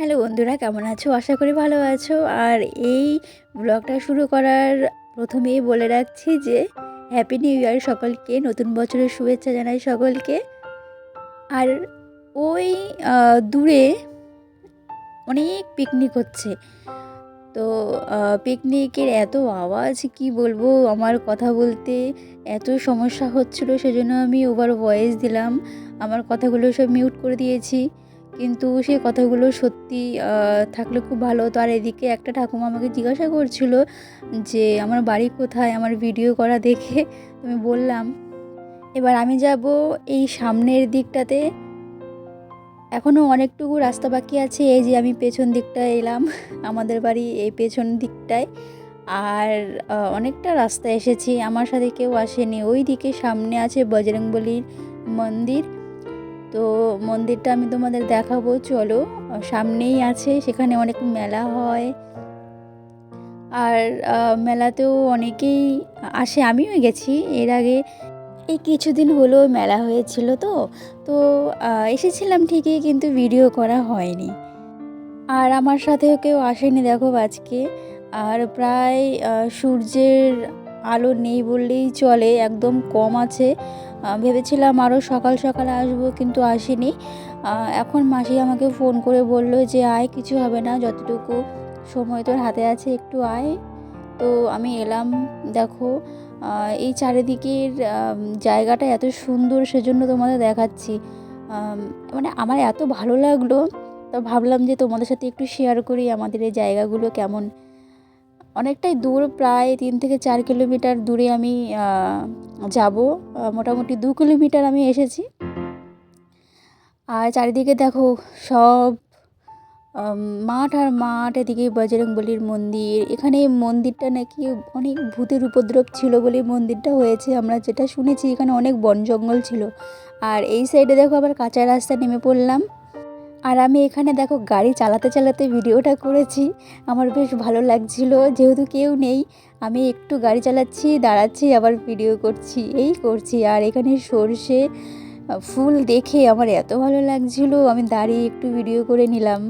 Hello বন্ধুরা, কেমন আছো? আশা করি ভালো আছো। আর এই ব্লগটা শুরু করার প্রথমেই বলে রাখছি যে হ্যাপি নিউ ইয়ার সকলকে, নতুন বছরের শুভেচ্ছা জানাই সকলকে। আর ওই দূরে অনেক পিকনিক হচ্ছে। তো পিকনিকের এত আওয়াজ, কি বলব? আমার কথা বলতে এত সমস্যা হচ্ছিল, সেজন্য আমি ওভার ভয়েস দিলাম। আমার কথাগুলো সব মিউট করে দিয়েছি। কিন্তু সেই কথাগুলো সত্যি থাকলে খুব ভালো হতো। আর এদিকে একটা ঠাকুমা আমাকে জিজ্ঞাসা করছিল যে, আমার বাড়ি কোথায়? আমার ভিডিও করা দেখে? আমি বললাম, এবার আমি যাব এই সামনের দিকটাতে। এখনও অনেকটুকু রাস্তা বাকি আছে। এই যে আমি পেছন দিকটায় এলাম, আমাদের বাড়ি এই পেছন দিকটায়। আর অনেকটা রাস্তা এসেছি। আমার সাথে কেউ আসেনি। ওই দিকে সামনে আছে বজরংবলির মন্দির। তো মন্দিরটা আমি তোমাদের দেখাবো, চলো। সামনেই আছে, সেখানে অনেক মেলা হয়। আর মেলাতেও অনেকেই আসে, আমিও গেছি। এর আগে এই কিছুদিন হলো মেলা হয়েছিল তো তো এসেছিলাম ঠিকই, কিন্তু ভিডিও করা হয়নি। আর আমার সাথেও কেউ আসেনি, দেখো আজকে। আর প্রায় সূর্যের আলো নেই বললেই চলে, একদম কম আছে। ভেবেছিলাম আরও সকাল সকাল আসব কিন্তু আসিনি। এখন মাসি আমাকে ফোন করে বলল যে, আয়, কিছু হবে না, যতটুকু সময় তোর হাতে আছে একটু আয়। তো আমি এলাম, দেখো এই চারিদিকের জায়গাটা এত সুন্দর সেজন্য তোমাদের দেখাচ্ছি। মানে আমার এত ভালো লাগল, তো ভাবলাম যে তোমাদের সাথে একটু শেয়ার করি আমাদের এই জায়গাগুলো কেমন। অনেকটাই দূর, প্রায় তিন থেকে চার কিলোমিটার দূরে আমি যাব। মোটামুটি দু কিলোমিটার আমি এসেছি। আর চারিদিকে দেখো সব মাঠ আর মাঠ, এদিকে বজরংবলির মন্দির। এখানে মন্দিরটা নাকি অনেক ভূতের উপদ্রব ছিল বলে মন্দিরটা হয়েছে, আমরা যেটা শুনেছি এখানে অনেক বন জঙ্গল ছিল। আর এই সাইডে দেখো আবার কাঁচা রাস্তা নেমে পড়লাম। আর আমি এখানে দেখো গাড়ি চালাতে চালাতে ভিডিওটা করেছি। আমার বেশ ভালো লাগছিল, যেহেতু কেউ নেই, আমি একটু গাড়ি চালাচ্ছি, দাঁড়াচ্ছি, আবার ভিডিও করছি, এই করছি। আর এখানে সর্ষে ফুল দেখে আমার এত ভালো লাগছিল, আমি দাঁড়িয়ে একটু ভিডিও করে নিলাম।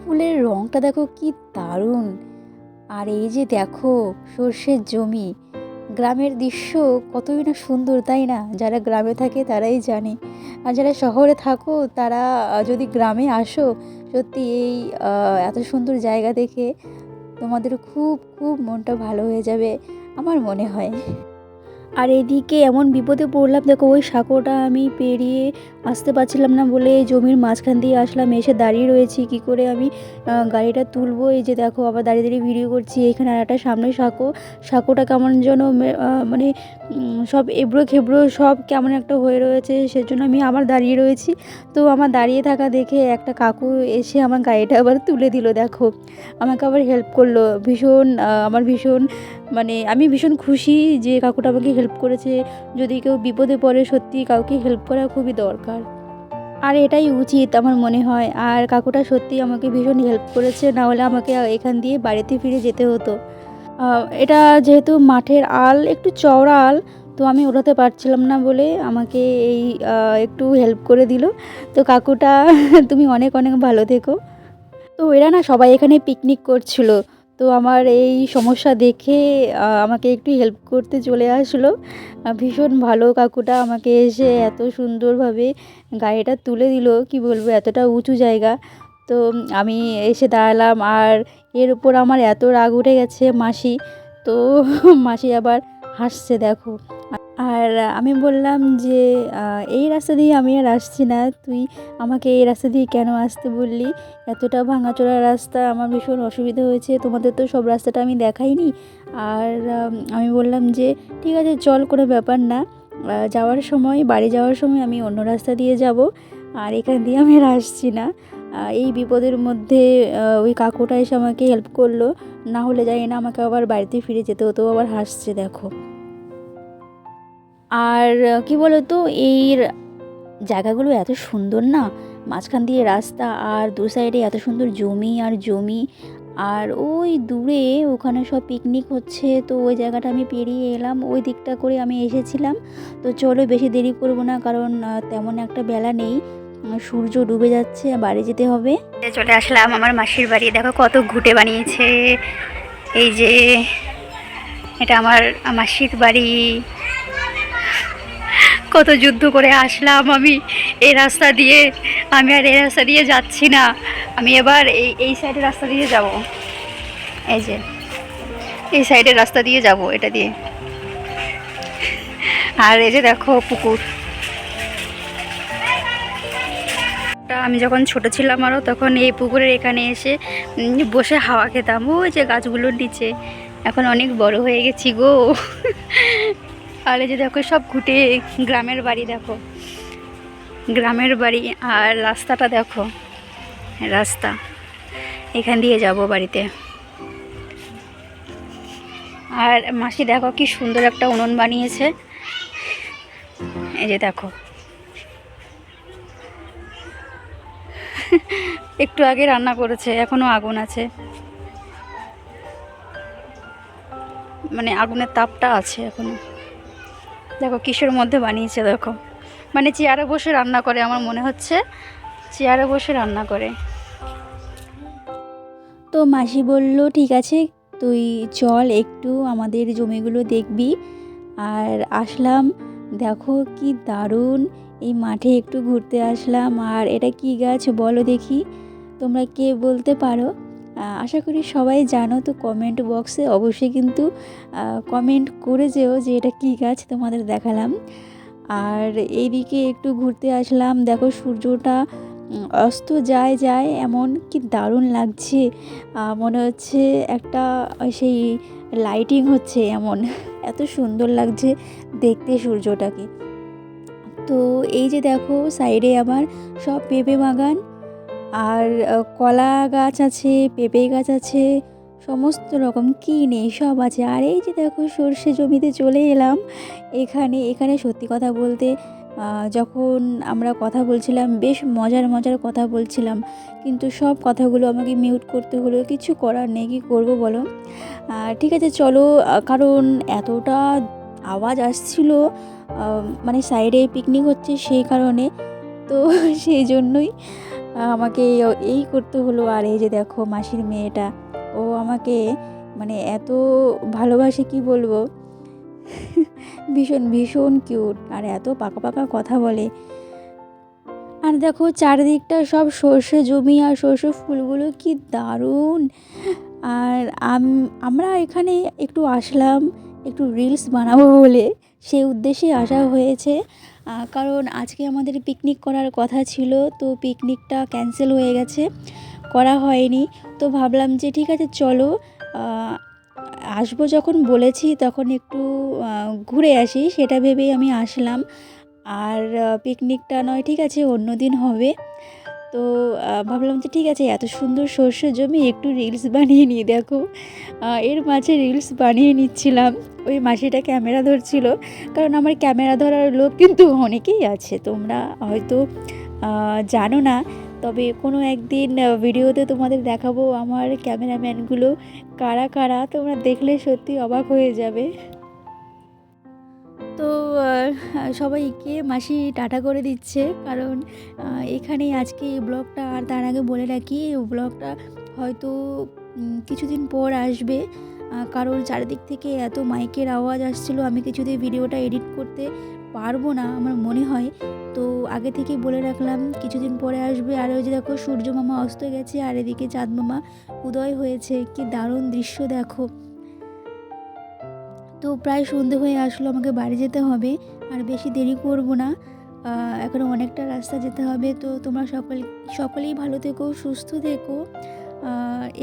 ফুলের রঙটা দেখো কি দারুণ। আর এই যে দেখো সর্ষের জমি গ্রামের দৃশ্য কতই না সুন্দর, তাই না? যারা গ্রামে থাকে তারাই জানে। আর যারা শহরে থাকো, তারা যদি গ্রামে আসো, সত্যি এই এত সুন্দর জায়গা দেখে তোমাদের খুব খুব মনটা ভালো হয়ে যাবে, আমার মনে হয়। আর এদিকে এমন বিপদে পড়লাম, দেখো ওই সাঁকোটা আমি পেরিয়ে আসতে পারছিলাম না বলে জমির মাঝখান দিয়ে আসলাম, এসে দাঁড়িয়ে রয়েছি। কি করে আমি গাড়িটা তুলবো? এই যে দেখো, আবার দাঁড়িয়ে দাঁড়িয়ে ভিডিও করছি। এখানে আর একটা সামনে সাঁকো, সাঁকোটা কেমন যেন মানে সব এবড়ো খেবড়ো, সব কেমন একটা হয়ে রয়েছে, সেজন্য আমি আবার দাঁড়িয়ে রয়েছি। তো আমার দাঁড়িয়ে থাকা দেখে একটা কাকু এসে আমার গাড়িটা আবার তুলে দিল, দেখো। আমাকে আবার হেল্প করল, ভীষণ আমার ভীষণ মানে আমি ভীষণ খুশি যে কাকুটা আমাকে হেল্প করেছে। যদি কেউ বিপদে পড়ে, সত্যি কাউকে হেল্প করা খুবই দরকার। আর এটাই উচিত আমার মনে হয়। আর কাকুটা সত্যি আমাকে ভীষণ হেল্প করেছে, না হলে আমাকে এখান দিয়ে বাড়িতে ফিরে যেতে হতো। এটা যেহেতু মাঠের আল, একটু চওড়া আল, তো আমি ওঠাতে পারছিলাম না বলে আমাকে এই একটু হেল্প করে দিল। তো কাকুটা, তুমি অনেক অনেক ভালো থেকো। তো এরা না সবাই এখানে পিকনিক করছিল। তো আমার এই সমস্যা দেখে আমাকে একটু হেল্প করতে চলে আসলো। ভীষণ ভালো কাকুটা আমাকে এসে এত সুন্দরভাবে গাড়িটা তুলে দিল, কি বলব, এতটা উঁচু জায়গা। তো আমি এসে দাঁড়ালাম আর এর উপর আমার এত রাগ উঠে গেছে মাসি। তো মাসি আবার হাসছে, দেখো। আর আমি বললাম যে এই রাস্তা দিয়ে আমি আর আসছি না। তুই আমাকে এই রাস্তা দিয়ে কেন আসতে বললি? এতটা ভাঙাচোরা রাস্তা, আমার ভীষণ অসুবিধা হয়েছে। তোমাদের তো সব রাস্তাটা আমি দেখাইনি। আর, আমি বললাম যে, ঠিক আছে, চল, কোনো ব্যাপার না। যাওয়ার সময়, বাড়ি যাওয়ার সময় আমি অন্য রাস্তা দিয়ে যাব। আর এখান দিয়ে আমি আর আসছি না। এই বিপদের মধ্যে ওই কাকুটা এসে আমাকে হেল্প করল। না হলে জানি না, আমাকে আবার বাড়িতে ফিরে যেতে হতো। আবার হাসছে, দেখো। আর কি বলো তো এই জায়গাগুলো এত সুন্দর না? মাঝখান দিয়ে রাস্তা আর দু সাইডে এত সুন্দর জমি আর জমি। আর ওই দূরে ওখানে সব পিকনিক হচ্ছে, তো ওই জায়গাটা আমি পেরিয়ে এলাম, ওই দিকটা করে আমি এসেছিলাম। তো চলো বেশি দেরি করব না, কারণ তেমন একটা বেলা নেই। সূর্য ডুবে যাচ্ছে, বাড়ি যেতে হবে। চলে আসলাম আমার মাসির বাড়ি, দেখো কত ঘুটে বানিয়েছে। এই যে, এটা আমার মাসির বাড়ি। কত যুদ্ধ করে আসলাম আমি। এই রাস্তা দিয়ে, আমি আর এই রাস্তা দিয়ে যাচ্ছি না। আমি এবার এই এই সাইডের রাস্তা দিয়ে যাব। এই যে, এই সাইডের রাস্তা দিয়ে যাব এটা দিয়ে। আর এই যে দেখো পুকুর। আমি যখন ছোট ছিলাম আরও তখন এই পুকুরের এখানে এসে বসে হাওয়া খেতাম। ওই যে গাছগুলোর নিচে। এখন অনেক বড় হয়ে গেছি গো। আর এই যে দেখো, সব ঘুটে গ্রামের বাড়ি দেখো। গ্রামের বাড়ি আর রাস্তাটা দেখো, রাস্তা। এখান দিয়ে যাব বাড়িতে। আর মাসি দেখো কি সুন্দর একটা উনুন বানিয়েছে। এই যে দেখো। একটু আগে রান্না করেছে, এখনও আগুন আছে। মানে আগুনের তাপটা আছে এখনও। দেখো, কিসের মধ্যে বানিয়েছে দেখো। মানে চেয়ারে বসে রান্না করে, আমার মনে হচ্ছে চেয়ারে বসে রান্না করে। তো মাসি বলল, ঠিক আছে, তুই চল, একটু আমাদের জমিগুলো দেখবি। আর আসলাম, দেখো কি দারুণ, এই মাঠে একটু ঘুরতে আসলাম। আর এটা কি গাছ বলো দেখি, তোমরা কে বলতে পারো? আশা করি সবাই জানো তো কমেন্ট বক্সে অবশ্যই কিন্তু কমেন্ট করে যেও যে এটা কি গাছ তোমাদের দেখালাম। আর এইদিকে একটু ঘুরতে আসলাম, দেখো সূর্যটা অস্ত যায় যায় এমন কি দারুণ লাগছে। মনে হচ্ছে একটা সেই লাইটিং হচ্ছে এমন, এত সুন্দর লাগছে দেখতে সূর্যটাকে। তো এই যে দেখো সাইডে আমার সব পেঁপে বাগান আর কলা গাছ আছে, পেঁপে গাছ আছে, সমস্ত রকম কী নেই, সব আছে। আর এই যে দেখো সর্ষে জমিতে চলে এলাম। এখানে এখানে সত্যি কথা বলতে যখন আমরা কথা বলছিলাম, বেশ মজার মজার কথা বলছিলাম। কিন্তু সব কথাগুলো আমাকে মিউট করতে হলো, কিছু করার নেই, কী করব বলো? ঠিক আছে, চলো কারণ এতটা আওয়াজ আসছিল মানে সাইডে পিকনিক হচ্ছে সেই কারণে। তো সেই জন্যই আমাকে এই- করতে হলো। আর এই যে দেখো মাসির মেয়েটা, ও আমাকে মানে এত ভালোবাসে, কি বলব? ভীষণ ভীষণ কিউট আর এত পাকা পাকা কথা বলে। আর দেখো চারিদিকটা সব সর্ষে জমি আর সর্ষে ফুলগুলো কি দারুণ। আর আম- আমরা এখানে একটু আসলাম, একটু রিলস বানাবো বলে। সেই উদ্দেশ্যে আসা হয়েছে। কারণ আজকে আমাদের পিকনিক করার কথা ছিল তো পিকনিকটা ক্যান্সেল হয়ে গেছে করা হয়নি। তো ভাবলাম যে ঠিক আছে চলো আসব যখন বলেছি তখন একটু ঘুরে আসি সেটা ভেবেই আমি আসলাম। আর পিকনিকটা নয় ঠিক আছে অন্য দিন হবে। তো ভাবলাম যে ঠিক আছে এত সুন্দর সর্ষে জমি একটু রিলস বানিয়ে নিই দেখো। এর মাঝে রিলস বানিয়ে নিচ্ছিলাম। ওই মাসিটা ক্যামেরা ধরছিল। কারণ আমার ক্যামেরা ধরার লোক কিন্তু অনেকেই আছে। তোমরা হয়তো জানো না। তবে কোনো একদিন ভিডিওতে তোমাদের দেখাবো আমার ক্যামেরাম্যানগুলো কারা কারা, তোমরা দেখলে সত্যি অবাক হয়ে যাবে। তো সবাইকে মাসি টাটা করে দিচ্ছে। কারণ এখানেই আজকে এই ব্লগটা, আর তার আগে বলে রাখি ব্লগটা হয়তো কিছুদিন পর আসবে। কারণ চারিদিক থেকে এত মাইকের আওয়াজ আসছিল আমি কিছুতেই ভিডিওটা এডিট করতে পারব না আমার মনে হয়। তো আগে থেকেই বলে রাখলাম কিছুদিন পরে আসবে আর ওই যে দেখো সূর্য মামা অস্ত গেছে আর এদিকে চাঁদ মামা উদয় হয়েছে কি দারুণ দৃশ্য দেখো। তো প্রায় সন্ধে হয়ে আসলো আমাকে বাড়ি যেতে হবে আর বেশি দেরি করব না। আহ, এখনও অনেকটা রাস্তা যেতে হবে তো তোমরা সকল সকলেই ভালো থেকো সুস্থ থেকো।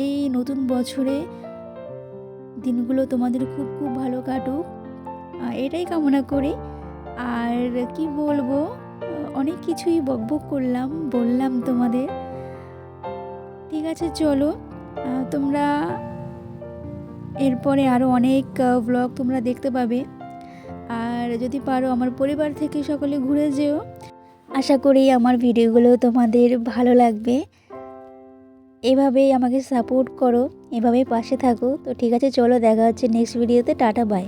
এই নতুন বছরে দিনগুলো তোমাদের খুব খুব ভালো কাটুক। এটাই কামনা করি। আর কি বলব অনেক কিছুই বকবক করলাম, বললাম তোমাদের। ঠিক আছে, চলো। তোমরা এরপরে আরও অনেক ব্লগ তোমরা দেখতে পাবে। আর যদি পারো আমার পরিবার থেকে সকলে ঘুরে যেও। আশা করি আমার ভিডিওগুলো তোমাদের ভালো লাগবে। এভাবেই আমাকে সাপোর্ট করো, এভাবেই পাশে থাকো। তো ঠিক আছে, চলো দেখা হচ্ছে নেক্সট ভিডিওতে টাটা বাই